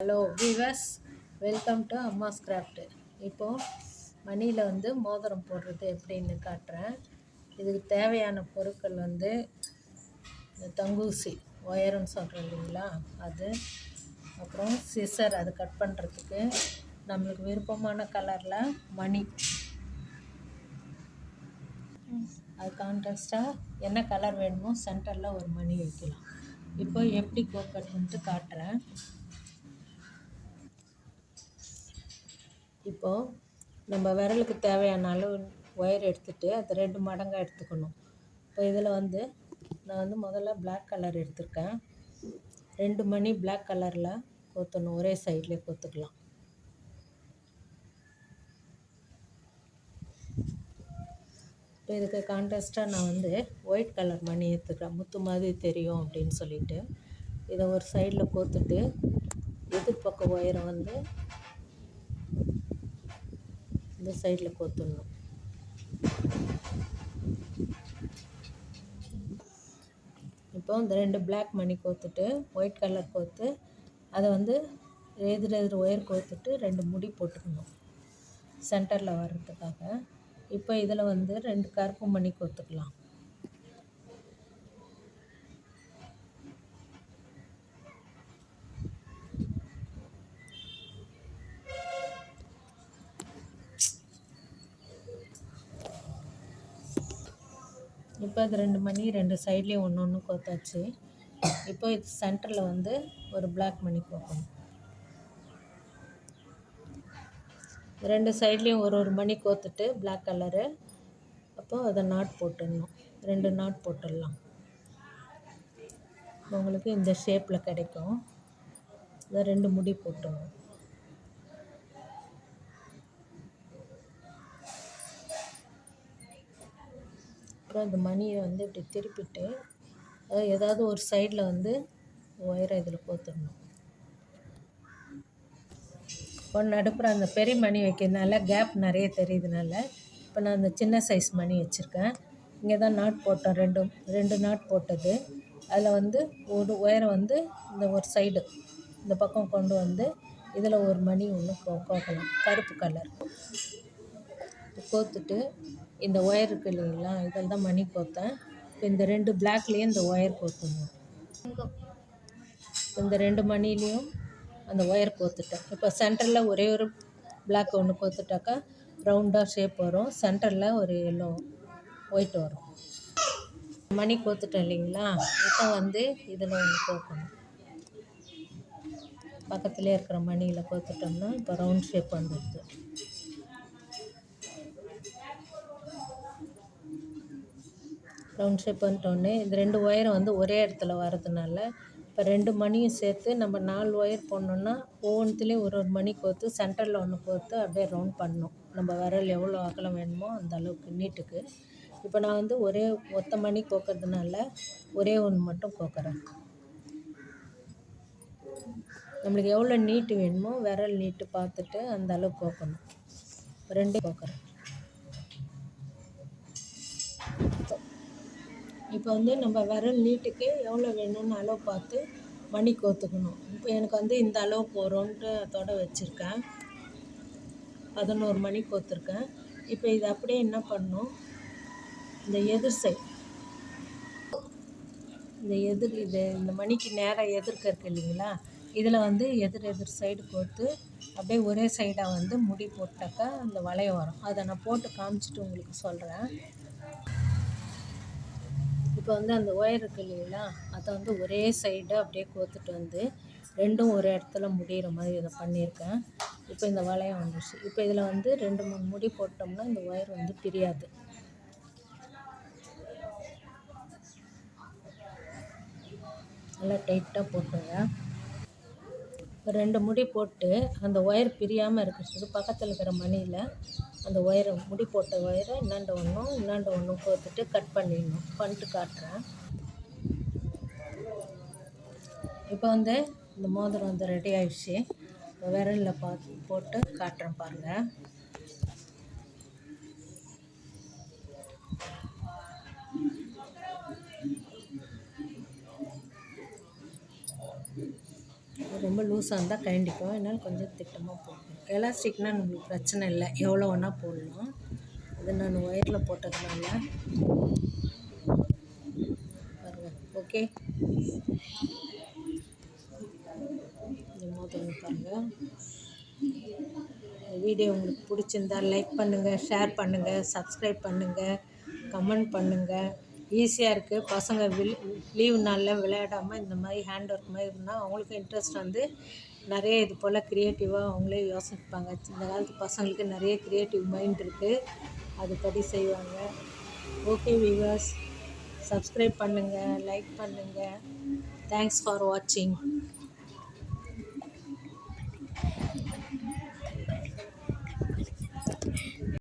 Hello viewers welcome to Amma's craft இப்போது மணியில் வந்து மோதிரம் போடுறது எப்படின்னு காட்டுறேன். இதுக்கு தேவையான பொருட்கள் வந்து இந்த தங்கூசி ஒயருன்னு சொல்கிறோம் இல்லைங்களா? அது. அப்புறம் சிசர் அது கட் பண்ணுறதுக்கு நம்மளுக்கு விருப்பமான கலரில் மணி. அது கான்ட்ராஸ்ட்டாக என்ன கலர் வேணுமோ சென்டரில் ஒரு மணி வைக்கலாம். இப்போ எப்படி கோக்கட்டுன்ட்டு காட்டுறேன். இப்போது நம்ம விரலுக்கு தேவையான அளவு ஒயர் எடுத்துகிட்டு அதை ரெண்டு மடங்காக எடுத்துக்கணும். இப்போ இதில் வந்து நான் வந்து முதல்ல பிளாக் கலர் எடுத்திருக்கேன். ரெண்டு மணி பிளாக் கலரில் கோத்தணும். ஒரே சைட்லேயே கோத்துக்கலாம். இப்போ இதுக்கு கான்ட்ராஸ்ட்டாக நான் வந்து ஒயிட் கலர் மணி எடுத்துக்கிறேன். முத்து மாதிரி தெரியும் அப்படின்னு சொல்லிட்டு. இதை ஒரு சைடில் கோத்துட்டு எதிர்பக்க ஒயரை வந்து இந்த சைடில் கோத்துடணும். இப்போ இந்த ரெண்டு பிளாக் மணி கோத்துட்டு ஒயிட் கலர் கோத்து அதை வந்து எதிர் எதிர் ஒயர் கோத்துட்டு ரெண்டு முடி போட்டுக்கணும். சென்டரில் வர்றதுக்காக. இப்போ இதில் வந்து ரெண்டு கருப்பு மணி கோத்துக்கலாம். இப்போ இது ரெண்டு மணி ரெண்டு சைட்லேயும் ஒன்று ஒன்று கோத்தாச்சு. இப்போ இது சென்டரில் வந்து ஒரு பிளாக் மணி கோக்கணும். ரெண்டு சைட்லேயும் ஒரு ஒரு மணி கோத்துட்டு பிளாக் கலரு அப்போ அதை நாட் போட்டுடணும். ரெண்டு நாட் போட்டுடலாம். உங்களுக்கு இந்த ஷேப்பில் கிடைக்கும். இதை ரெண்டு முடி போட்டுடணும். அப்புறம் இந்த மணியை வந்து இப்படி திருப்பிட்டு ஏதாவது ஒரு சைடில் வந்து ஒயரை இதில் கோத்துடணும். இப்போ நடுப்புற அந்த பெரிய மணி வைக்கிறதுனால கேப் நிறைய தெரியுதுனால இப்போ நான் அந்த சின்ன சைஸ் மணி வச்சுருக்கேன். இங்கே தான் நாட் போட்டோம் ரெண்டு ரெண்டு நாட் போட்டது. அதில் வந்து ஒரு ஒயரை வந்து இந்த ஒரு சைடு இந்த பக்கம் கொண்டு வந்து இதில் ஒரு மணி ஒன்று கோ கோக்கலாம். கருப்பு கலர் கோர்த்துட்டு இந்த ஒயர் இருக்குது இல்லைங்களா இதில் தான் மணி கோர்த்தேன் இப்போ இந்த ரெண்டு பிளாக்லேயும் இந்த ஒயர் கோர்த்துணும் இந்த ரெண்டு மணிலையும் அந்த ஒயர் கோர்த்துட்டேன் இப்போ சென்டரில் ஒரே ஒரு பிளாக் ஒன்று கோர்த்துட்டாக்கா ரவுண்டாக ஷேப் வரும். சென்டரில் ஒரு எல்லோ ஒயிட் வரும். மணி கோர்த்துட்டேன் இல்லைங்களா இப்போ வந்து இதில் ஒன்று கோர்க்கணும் பக்கத்துலேயே இருக்கிற மணியில் கோர்த்துட்டோம்னா இப்போ ரவுண்ட் ஷேப் வந்துடுது. ரவுண்ட் ஷேப் வந்துட்டோடனே இந்த ரெண்டு ஒயரும் வந்து ஒரே இடத்துல வரதுனால இப்போ ரெண்டு மணியும் சேர்த்து நம்ம நாலு ஒயர் போடணுன்னா ஒவ்வொன்றுத்துலேயும் ஒரு ஒரு மணி கோர்த்து சென்டரில் ஒன்று கோர்த்து அப்படியே ரவுண்ட் பண்ணணும். நம்ம விரல் எவ்வளோ அகலம் வேணுமோ அந்த அளவுக்கு நீட்டுக்கு. இப்போ நான் வந்து ஒரே ஒத்த மணி கோக்கிறதுனால ஒரே ஒன்று மட்டும் கோக்கிறேன். நம்மளுக்கு எவ்வளோ நீட்டு வேணுமோ விரல் நீட்டு பார்த்துட்டு அந்த அளவுக்கு கோக்கணும். ரெண்டே கோக்கிறேன். இப்போ வந்து நம்ம விரல் நீட்டுக்கு எவ்வளோ வேணும்னு அளவு பார்த்து மணி கோத்துக்கணும். இப்போ எனக்கு வந்து இந்த அளவு போகிறோன்ட்டு அதோட வச்சுருக்கேன். பதினோரு மணி கோத்துருக்கேன். இப்போ இது அப்படியே என்ன பண்ணணும்? இந்த எதிர் சைட் இந்த எதிர் இது இந்த மணிக்கு நேராக எதிர்க்க இருக்கு இல்லைங்களா? இதில் வந்து எதிர் எதிர் சைடு கோர்த்து அப்படியே ஒரே சைடாக வந்து முடி போட்டாக்கா அந்த வளையம் வரும். அதை நான் போட்டு காமிச்சிட்டு உங்களுக்கு சொல்கிறேன் இப்போ வந்து அந்த ஒயர் இருக்கு இல்லைங்களா அதை வந்து ஒரே சைடு அப்படியே கோத்துட்டு வந்து ரெண்டும் ஒரு இடத்துல முடிகிற மாதிரி இதை பண்ணியிருக்கேன். இப்போ இந்த வளையம் வந்துடுச்சு இப்போ இதில் வந்து ரெண்டு மூணு முடி போட்டோம்னா இந்த ஒயர் வந்து பிரியாது. நல்லா டைட்டாக போட்டுங்க ரெண்டு முடி போட்டு அந்த ஒயர் பிரியாமல் இருக்கிறதுக்கு பக்கத்தில் இருக்கிற மணியில் அந்த ஒயரை முடி போட்ட ஒயரை இன்னாண்ட ஒன்றும் இன்னாண்ட ஒன்றும் கோர்த்துட்டு கட் பண்ணிடணும். பண்ணிட்டு காட்டுறேன். இப்போ வந்து இந்த மோதிரம் வந்து ரெடி ஆயிடுச்சு. விரலில் பார்த்து போட்டு காட்டுறேன் பாருங்கள் அது ரொம்ப லூஸாக இருந்தால் கழண்டிக்கும் அதனால் கொஞ்சம் திட்டமாக போடணும் எலாஸ்டிக்னால் நம்மளுக்கு பிரச்சனை இல்லை. எவ்வளோ வேணால் போடலாம். அது நான் ஒயரில் போட்டதுனால. பாருங்கள் ஓகே. மோதிரம் பாருங்கள் வீடியோ உங்களுக்கு பிடிச்சிருந்தா லைக் பண்ணுங்கள் ஷேர் பண்ணுங்கள் சப்ஸ்கிரைப் பண்ணுங்கள் கமெண்ட் பண்ணுங்கள் ஈஸியாக இருக்குது பசங்க வில் லீவ் நாளில் விளையாடாமல் இந்த மாதிரி ஹேண்ட் ஒர்க் மாதிரி இருந்தால் அவங்களுக்கும் இன்ட்ரெஸ்ட் வந்து நிறைய இது போல் க்ரியேட்டிவாக அவங்களே யோசிப்பாங்க. இந்த காலத்து பசங்களுக்கு நிறைய க்ரியேட்டிவ் மைண்ட் இருக்குது அதுபடி செய்வாங்க. ஓகே வியூவர்ஸ் சப்ஸ்கிரைப் பண்ணுங்கள் லைக் பண்ணுங்கள் தேங்க்ஸ் ஃபார் வாட்சிங்